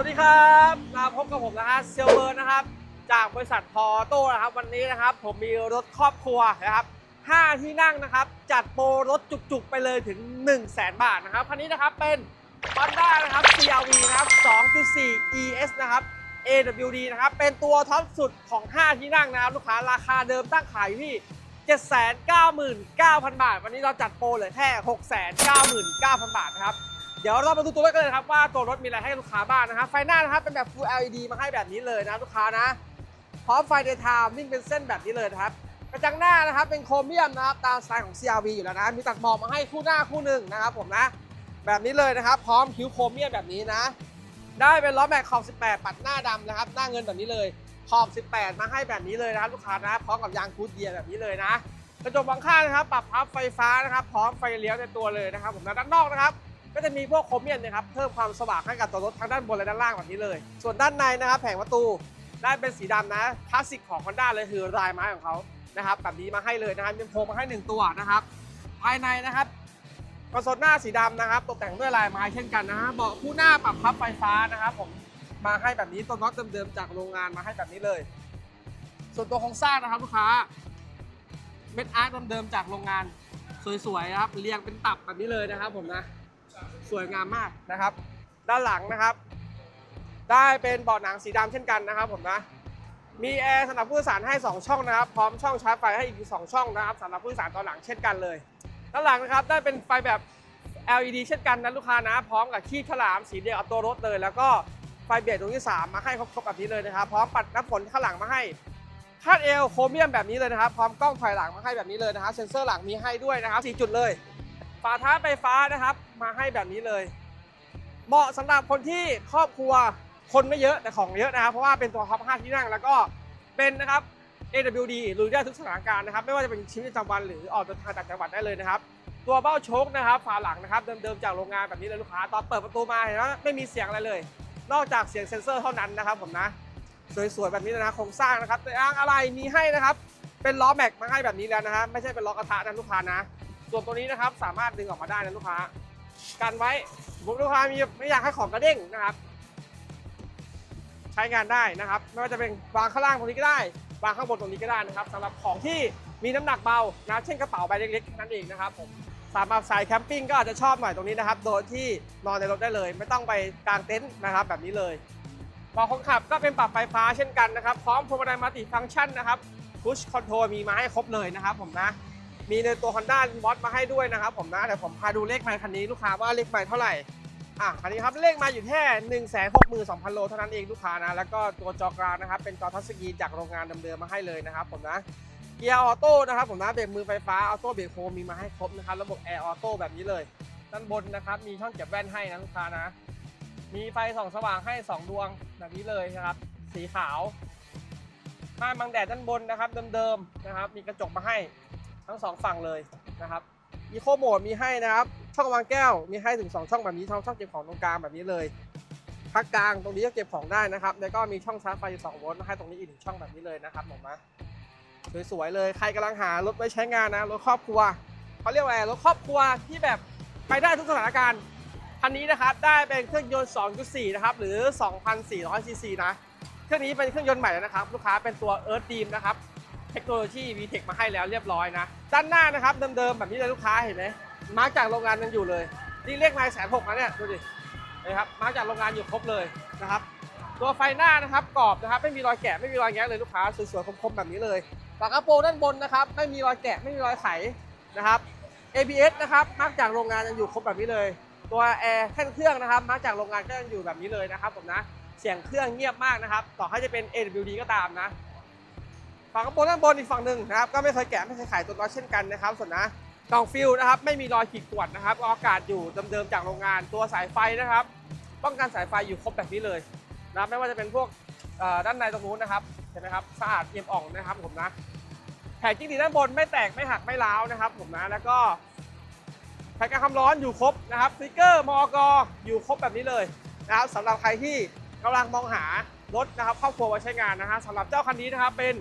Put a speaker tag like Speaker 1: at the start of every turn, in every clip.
Speaker 1: วัสดีครับมาพบกับผมนะฮะเซลเบอร์นะครับ จากบริษัทพอโต้นะครับ วันนี้นะครับ ผมมีรถครอบครัวนะครับ 5 ที่นั่งนะครับ จัดโปรรถจุกๆ ไปเลยถึง 1 0 0 0 0แบาทนะครับคันนี้นะครับเป็น Honda นะครับ CRV นะครับ 2.4 ES นะครับ AWD นะครับ เป็นตัวท็อปสุดของ 5 ที่นั่งนะครับ ลูกค้าราคาเดิมตั้งขายที่ 799,000 บาท วันนี้เราจัดโปรเหลือแค่ 699,000 บาทนะครับ เดี๋ยวเรามาดูตัวรถกันเลยครับว่าตัวรถมีอะไรให้ลูกค้าบ้างนะครับ ไฟหน้านะครับเป็นแบบ Full LED มาให้แบบนี้เลยนะลูกค้านะ พร้อมไฟเดย์ไทม์วิ่งเป็นเส้นแบบนี้เลยนะครับ กระจังหน้านะครับเป็นโครเมียมนะครับตามสไตล์ของ CRV อยู่แล้วนะ มีตัดหมอกมาให้คู่หน้าคู่หนึ่งนะครับผมนะ แบบนี้เลยนะครับ พร้อมคิ้วโครเมียมแบบนี้นะ ได้เป็นล้อแม็กขอบ 18 ปัดหน้าดำนะครับ หน้าเงินแบบนี้เลย ขอบ 18 มาให้แบบนี้เลยนะครับลูกค้านะ พร้อมกับยางกูดเดียแบบนี้เลยนะ กระจกมองข้างนะครับ ปรับพับไฟฟ้านะครับ พร้อมไฟเลี้ยวในตัวเลยนะครับ ผมนะด้านนอกนะครับ ก็จะมีพวกโครเมียมนะครับเพิ่มความสว่างให้กับตัวรถทั้งด้านบนและด้านล่างแบบนี้เลย ส่วนด้านในนะครับแผงประตูได้เป็นสีดำนะคลาสสิกของ Honda เลยคือลายไม้ของเขานะครับแบบนี้มาให้เลยนะครับมีโพมาให้หนึ่งตัวนะครับ ภายในนะครับคอนโซลหน้าสีดำนะครับ ตกแต่งด้วยลายไม้เช่นกันนะฮะเบาะคู่หน้าปรับพับไฟฟ้านะครับผมมาให้แบบนี้ตัวน็อตเดิมๆจากโรงงานมาให้แบบนี้เลย ส่วนตัวโครงสร้างนะครับลูกค้าเม็ดอาร์ตเดิมๆจากโรงงานสวยๆนะครับเรียงเป็นตับแบบนี้เลยนะครับผมนะ สวยงามมากนะครับ ด้านหลังนะครับ ได้เป็นเบาะหนังสีดำเช่นกันนะครับผมนะ มีแอร์สำหรับผู้โดยสารให้ 2 ช่องนะครับ พร้อมช่องชาร์จไฟให้อีก2ช่องนะครับสำหรับผู้โดยสารตอนหลังเช่นกันเลย ด้านหลังนะครับได้เป็นไฟแบบ LED เช่นกันนะลูกค้านะ พร้อมกับขี้ฉลามสีเดียวกับตัวรถเลย แล้วก็ไฟเบรกตรงที่ 3 มาให้ครบๆแบบนี้เลยนะครับ พร้อมปัดน้ำฝนข้างหลังมาให้คาดเอวโครเมียมแบบนี้เลยนะครับ พร้อมกล้องถอยหลังมาให้แบบนี้เลยนะครับ เซ็นเซอร์หลังมีให้ด้วยนะครับ4จุดเลยาท้ายไฟฟ้านะครับ มาให้แบบนี้เลย เหมาะสำหรับคนที่ครอบครัวคนไม่เยอะแต่ของเยอะนะครับ เพราะว่าเป็นตัวท็อป5ที่นั่ง แล้วก็เป็นนะครับ AWD ลุยได้ทุกสถานการณ์นะครับ ไม่ว่าจะเป็นชีวิตประจำวันหรือออกเดินทางต่างจังหวัดได้เลยนะครับ ตัวเบ้าโชคนะครับฝาหลังนะครับเดิมๆจากโรงงานแบบนี้เลยลูกค้าตอนเปิดประตูมาเห็นไหมไม่มีเสียงอะไรเลย นอกจากเสียงเซ็นเซอร์เท่านั้นนะครับผมนะสวยๆแบบนี้นะโครงสร้างนะครับแต่อ้างอะไรมีให้นะครับ เป็นล้อแม็กมาให้แบบนี้แล้วนะฮะไม่ใช่เป็นล้อกระทะนะลูกค้านะ ส่วนตัวนี้นะครับสามารถดึงออกมาได้นะลูกค้า กันไว้สมลูกค้ามีไม่อยากให้ของกระเด้งนะครับ ใช้งานได้นะครับ ไม่ว่าจะเป็นวางข้างล่างตรงนี้ก็ได้ วางข้างบนตรงนี้ก็ได้นะครับสำหรับของที่มีน้ำหนักเบานะเช่นกระเป๋าใบเล็กๆนั้นเองนะครับผมสามารถใส่แคมปิ้งก็อาจจะชอบหน่อยตรงนี้นะครับ โดยที่นอนในรถได้เลย ไม่ต้องไปกางเต็นท์นะครับ แบบนี้เลยเบาะคนขับก็เป็นปรับไฟฟ้าเช่นกันนะครับ พร้อมพวงมาลัยมัลติฟังก์ชันนะครับพุชคอนโทรลมีมาให้ครบเลยนะครับผมนะ มีในตัว Honda w a t มาให้ด้วยนะครับผมนะเดี๋ยวผมพาดูเลขไมล์คันนี้ลูกค้าว่าเลขไมล์เท่าไหร่อะคันนี้ครับเลขมาอยู่แค่ 1 6 2 0 0 0 โลเท่านั้นเองลูกค้านะ แล้วก็ตัวจอกลางนะครับเป็นจอทัชสกรีนจากโรงงานเดิมๆมาให้เลยนะครับผมนะเกียร์ออโต้นะครับผมนะเบรกมือไฟฟ้าออโต้เบรกโฮมมีมาให้ครบนะครับระบบแอร์ออโต้แบบนี้เลย ด้านบนนะครับมีช่องเก็บแว่นให้นะลูกค้านะ มีไฟส่องสว่างให้ 2 ดวงแบบนี้เลยนะครับ สีขาวม่านบังแดดด้านบนนะครับเดิมๆนะครับมีกระจกมาให้ ทั้งสองฝั่งเลยนะครับอีโคโหมดมีให้นะครับ ช่องวางแก้วมีให้ถึง 2 ช่องแบบนี้ช่องช่องเก็บของตรงกลางแบบนี้เลยพักกลางตรงนี้ก็เก็บของได้นะครับ แล้วก็มีช่องชาร์จไฟอยู่2โวลต์ให้ตรงนี้อีกหนึ่งช่องแบบนี้เลยนะครับผมนะสวยๆเลยใครกำลังหารถไว้ใช้งานนะรถครอบครัวเขาเรียกว่าอะไรรถครอบครัวที่แบบไปได้ทุกสถานการณ์คันนี้นะครับได้เป็นเครื่องยนต์ 2.4 นะครับหรือ 2,400ซีซีนะ เครื่องนี้เป็นเครื่องยนต์ใหม่นะครับ ลูกค้าเป็นตัว Earth Dream นะครับ ทคโนโลยี VTEC มาให้แล้วเรียบร้อยนะ ด้านหน้านะครับเดิมๆแบบนี้เลยลูกค้าเห็นไหมมาร์กจากโรงงานยังอยู่เลย นี่เลขไมล์แสนหกนะเนี่ยดูดินะครับมาร์กจากโรงงานอยู่ครบเลยนะครับ ตัวไฟหน้านะครับกรอบนะครับไม่มีรอยแกะไม่มีรอยแงะเลยลูกค้าสวยๆคมๆแบบนี้เลยฝากระโปรงด้านบนนะครับไม่มีรอยแกะไม่มีรอยไขนะครับ ABS นะครับมาร์กจากโรงงานยังอยู่ครบแบบนี้เลย ตัวแอร์แท่นเครื่องนะครับมาร์กจากโรงงานก็ยังอยู่แบบนี้เลยนะครับผมนะเสียงเครื่องเงียบมากนะครับ ต่อให้จะเป็น AWD ก็ตามนะ ฝั่งกระโปรงด้านบนอีกฝั่งหนึ่งนะครับก็ไม่เคยแกะไม่เคยขายตัวน้อยเช่นกันนะครับส่วนนะกล่องฟิลนะครับไม่มีรอยขีดข่วนนะครับอากาศอยู่เดิมๆจากโรงงานตัวสายไฟนะครับ ป้องกันสายไฟอยู่ครบแบบนี้เลยนะครับไม่ว่าจะเป็นพวกด้านในตรงนู้นนะครับเห็นไหมครับสะอาดเอี่ยมอ่องนะครับผมนะแผงจิ้งหรีด้านบนไม่แตกไม่หักไม่ร้าวนะครับ ผมนะแล้วก็แผงกันความร้อนอยู่ครบนะครับสติกเกอร์มอกอยู่ครบแบบนี้เลยนะครับสำหรับใครที่กำลังมองหารถนะครับครอบครัวไว้ใช้งานนะฮะสำหรับเจ้าคันนี้นะครับเป็น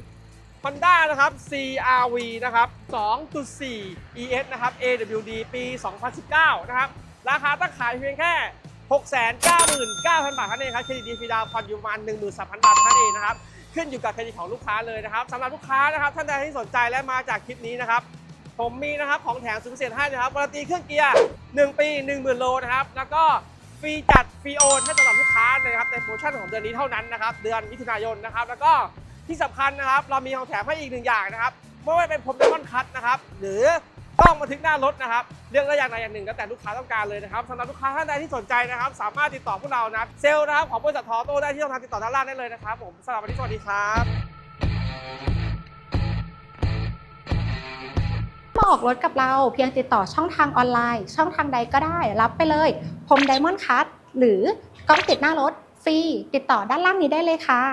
Speaker 1: Honda นะครับ CRV นะครับ 2.4 ES นะครับ AWD ปี 2019 นะครับ ราคาตั้งขายเพียงแค่ 699,000 บาทเท่านั้นเองครับ เครดิตดีฟรีดาวน์ผ่อนอยู่ประมาณ13,000 บาทเท่านั้นเองนะครับ ขึ้นอยู่กับเครดิตของลูกค้าเลยนะครับสำหรับลูกค้านะครับ ท่านใดที่สนใจและมาจากคลิปนี้นะครับ ผมมีนะครับของแถมสุดพิเศษให้นะครับการันตีเครื่องเกียร์ 1 ปี 10,000 โลนะครับ แล้วก็ฟรีจัดฟรีโอนให้สำหรับลูกค้านะครับในโปรโมชั่นของเดือนนี้เท่านั้นนะครับ เดือนมิถุนายนนะครับ แล้วก็ ที่สำคัญนะครับ เรามีของแถมให้อีกหนึ่งอย่างนะครับไม่ว่าเป็นพรมไดมอนด์คัทนะครับหรือกล้องบันทึกหน้ารถนะครับเรื่องได้อย่างใดอย่างหนึ่งแล้วแต่ลูกค้าต้องการเลยนะครับสำหรับลูกค้าท่านใดที่สนใจนะครับ สามารถติดต่อพวกเรานะเซลล์นะครับของบริษัททอโต้ได้ที่ช่องทางติดต่อด้านล่างได้เลยนะครับผมสำหรับวันนี้สวัสดีครับ
Speaker 2: มาออกรถกับเราเพียงติดต่อช่องทางออนไลน์ ช่องทางใดก็ได้ รับไปเลยพรมไดมอนด์คัทหรือกล้องติดหน้ารถฟรีติดต่อด้านล่างนี้ได้เลยค่ะ